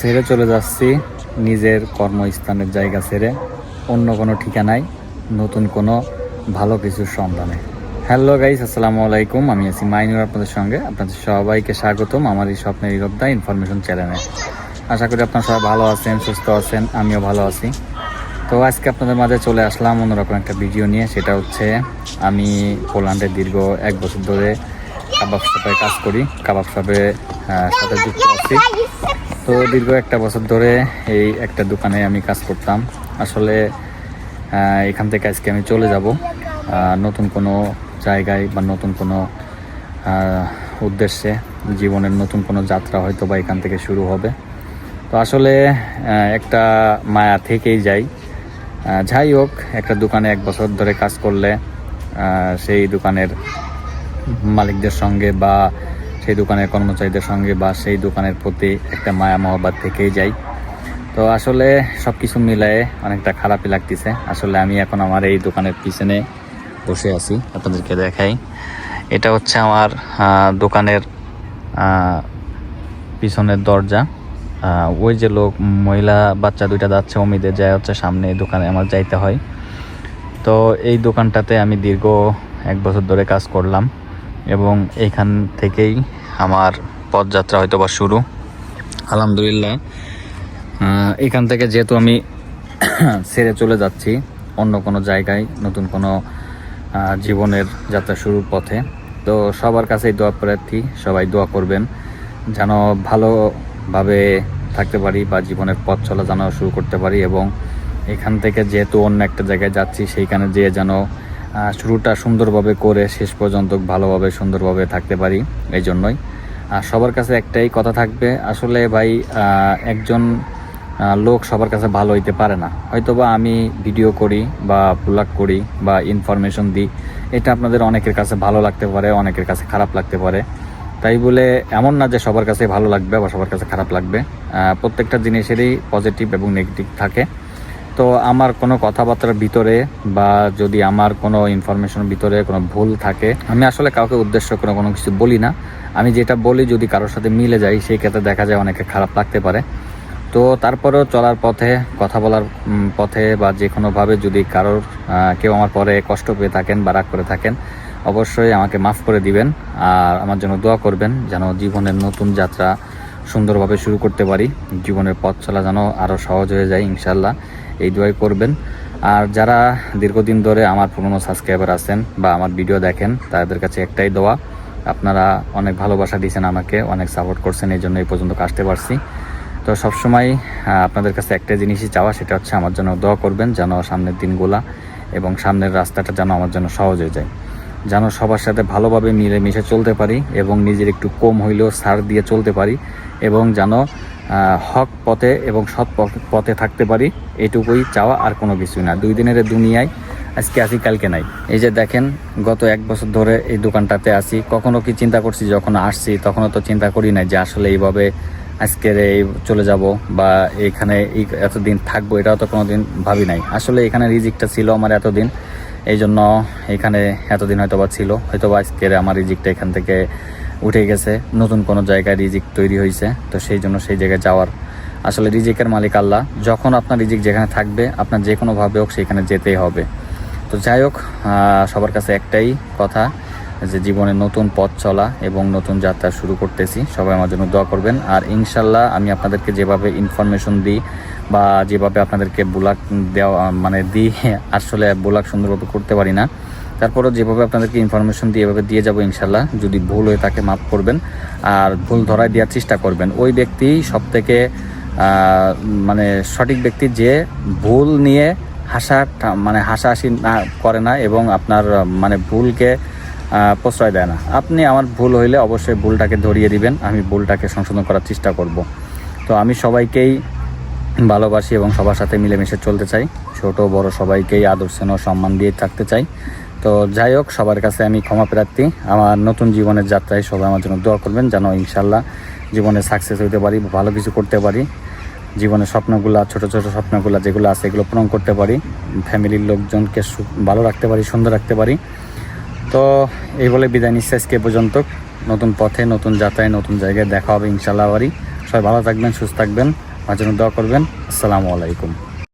ছেড়ে চলে যাচ্ছি। নিজের কর্মস্থানের জায়গা ছেড়ে অন্য কোনো ঠিকানায়, নতুন কোনো ভালো কিছুর সন্ধানে। হ্যালো গাইস আসসালামু আলাইকুম। আমি আছি মাইনুর আপনাদের সঙ্গে। আপনাদের সবাইকে স্বাগতম আমার এই স্বপ্নের ইরবদা ইনফরমেশন চ্যানেলে। আশা করি আপনারা সবাই ভালো আছেন, সুস্থ আছেন, আমিও ভালো আছি। তো আজকে আপনাদের মাঝে চলে আসলাম অন্যরকম একটা ভিডিও নিয়ে। সেটা হচ্ছে আমি পোল্যান্ডে দীর্ঘ এক বছর ধরে কাবাব শপে কাজ করি। কাবাব শপে সাথে যুক্ত আছি। তো দীর্ঘ একটা বছর ধরে এই একটা দোকানে আমি কাজ করতাম। আসলে এখান থেকে আজকে আমি চলে যাব। নতুন কোনো জায়গায় বা নতুন কোনো উদ্দেশ্যে, জীবনের নতুন কোনো যাত্রা হয়তো বা এখান থেকে শুরু হবে। তো আসলে একটা মায়া থেকেই যাই। যাই হোক, একটা দোকানে এক বছর ধরে কাজ করলে সেই দোকানের মালিকদের সঙ্গে বা সেই দোকানের কর্মচারীদের সঙ্গে বা সেই দোকানের প্রতি একটা মায়া মহব্বত থেকেই যাই। তো আসলে সব কিছু মিলায়ে অনেকটা খারাপই লাগতেছে। আসলে আমি এখন আমার এই দোকানের পিছনে বসে আছি, আপনাদেরকে দেখাই। এটা হচ্ছে আমার দোকানের পিছনের দরজা। ওই যে লোক, মহিলা, বাচ্চা দুইটা যাচ্ছে, অমিদের যায় হচ্ছে সামনে এই দোকানে আমার যাইতে হয়। তো এই দোকানটাতে আমি দীর্ঘ এক বছর ধরে কাজ করলাম। এবং এইখান থেকেই আমার পথযাত্রা হয়তো বা শুরু। আলহামদুলিল্লাহ এখান থেকে যেহেতু আমি ছেড়ে চলে যাচ্ছি অন্য কোনো জায়গায়, নতুন কোনো জীবনের যাত্রা শুরুর পথে, তো সবার কাছেই দোয়া প্রার্থী, সবাই দোয়া করবেন যেন ভালোভাবে থাকতে পারি বা জীবনের পথ চলা যেন শুরু করতে পারি এবং এখান থেকে যেহেতু অন্য একটা জায়গায় যাচ্ছি, সেইখানে যেয়ে যেন শুরুটা সুন্দরভাবে করে শেষ পর্যন্ত ভালোভাবে সুন্দরভাবে থাকতে পারি এই জন্যই। আর সবার কাছে একটাই কথা থাকবে, আসলে ভাই একজন লোক সবার কাছে ভালো হইতে পারে না। হয়তোবা আমি ভিডিও করি বা ব্লগ করি বা ইনফরমেশন দিই, এটা আপনাদের অনেকের কাছে ভালো লাগতে পারে, অনেকের কাছে খারাপ লাগতে পারে। তাই বলে এমন না যে সবার কাছে ভালো লাগবে বা সবার কাছে খারাপ লাগবে। প্রত্যেকটা জিনিসেরই পজিটিভ এবং নেগেটিভ থাকে। তো আমার কোনো কথাবার্তার ভিতরে বা যদি আমার কোনো ইনফরমেশনের ভিতরে কোনো ভুল থাকে, আমি আসলে কাউকে উদ্দেশ্য করে কোনো কিছু বলি না। আমি যেটা বলি যদি কারোর সাথে মিলে যাই সেই ক্ষেত্রে দেখা যায় অনেকে খারাপ লাগতে পারে। তো তারপরেও চলার পথে, কথা বলার পথে বা যে কোনোভাবে যদি কারোর কেউ আমার পরে কষ্ট পেয়ে থাকেন বা রাগ করে থাকেন, অবশ্যই আমাকে মাফ করে দিবেন আর আমার জন্য দোয়া করবেন যেন জীবনের নতুন যাত্রা সুন্দরভাবে শুরু করতে পারি। জীবনের পথ চলা যেন আরও সহজ হয়ে যায় ইনশাল্লাহ এই দোয়াই করবেন। আর যারা দীর্ঘদিন ধরে আমার পুরনো সাবস্ক্রাইবার আছেন বা আমার ভিডিও দেখেন, তাদের কাছে একটাই দোয়া, আপনারা অনেক ভালোবাসা দিয়েছেন আমাকে, অনেক সাপোর্ট করছেন, এই জন্য এই পর্যন্ত আসতে পারছি। তো সবসময় আপনাদের কাছে একটা জিনিসই চাওয়া, সেটা হচ্ছে আমার জন্য দোয়া করবেন, যেন সামনের দিনগুলা এবং সামনের রাস্তাটা যেন আমার জন্য সহজ হয়ে যায়। যেন সবার সাথে ভালোভাবে মিলে মিশে চলতে পারি এবং নিজের একটু কম হইলেও সার দিয়ে চলতে পারি এবং যেন হক পথে এবং সৎ পথ- থাকতে পারি, এটুকুই চাওয়া আর কোনো কিছুই না। দুই দিনের দুনিয়ায় আজকে আসি কালকে নাই। এই যে দেখেন, গত এক বছর ধরে এই দোকানটাতে আসি কখনো কি চিন্তা করছি, যখন আসছি, তখনও তো চিন্তা করি না যে আসলে এইভাবে আজকের এই চলে যাব বা এখানে এতদিন থাকব, এটাও তো কোনো দিন ভাবি নাই। আসলে এখানে রিজিকটা ছিল আমার এতদিন এই জন্য এখানে এতদিন হয়তো বা ছিল। হয়তো বা আজকের আমার রিজিকটা এখান থেকে উঠে গেছে। নতুন কোনো জায়গায় রিজিক তৈরি হয়েছে। তো সেই জন্য সেই জায়গায় যাওয়ার আসলে রিজিকের মালিক আল্লাহ। যখন আপনার রিজিক যেখানে থাকবে, আপনার যে কোনোভাবে হোক সেখানে যেতেই হবে। তো যাই হোক সবার কাছে একটাই কথা যে জীবনে নতুন পথ চলা এবং নতুন যাত্রা শুরু করতেছি। সবাই আমার জন্য দোয়া করবেন। আর ইনশাল্লাহ আমি আপনাদেরকে যেভাবে ইনফরমেশন দিই বা যেভাবে আপনাদেরকে বুলাক দেওয়া মানে দিই, আসলে বুলাক সুন্দরভাবে করতে পারি না। তারপরেও যেভাবে আপনাদেরকে ইনফরমেশন দিয়ে এভাবে দিয়ে যাব ইনশাল্লাহ, যদি ভুল হয়ে থাকে মাফ করবেন, আর ভুল ধরায় দেওয়ার চেষ্টা করবেন। ওই ব্যক্তি সব থেকে মানে সঠিক ব্যক্তি যে ভুল নিয়ে হাসা মানে হাসাহাসি না করে না এবং আপনার মানে ভুলকে প্রশ্রয় দেয় না। আপনি আমার ভুল হইলে অবশ্যই ভুলটাকে ধরিয়ে দিবেন, আমি ভুলটাকে সংশোধন করার চেষ্টা করব। তো আমি সবাইকেই ভালোবাসি এবং সবার সাথে মিলেমিশে চলতে চাই। ছোট, বড় সবাইকেই আদর, স্নেহ, সম্মান দিয়ে থাকতে চাই। তো যাই হোক, সবার কাছে আমি ক্ষমা প্রার্থী। আমার নতুন জীবনের যাত্রায় সবাই আমার জন্য দোয়া করবেন যেন ইনশাল্লাহ জীবনে সাকসেস হইতে পারি, ভালো কিছু করতে পারি। জীবনের স্বপ্নগুলা, ছোট ছোট স্বপ্নগুলা যেগুলো আছে, এগুলো পূরণ করতে পারি। ফ্যামিলির লোকজনকে ভালো রাখতে পারি, সুন্দর রাখতে পারি। তো এই বলে বিদায় নিচ্ছে আজকে পর্যন্ত। নতুন পথে, নতুন যাত্রায়, নতুন জায়গায় দেখা হবে ইনশাল্লাহ বাড়ি সবাই ভালো থাকবেন, সুস্থ থাকবেন। আমার জন্য দোয়া করবেন। আসসালামু আলাইকুম।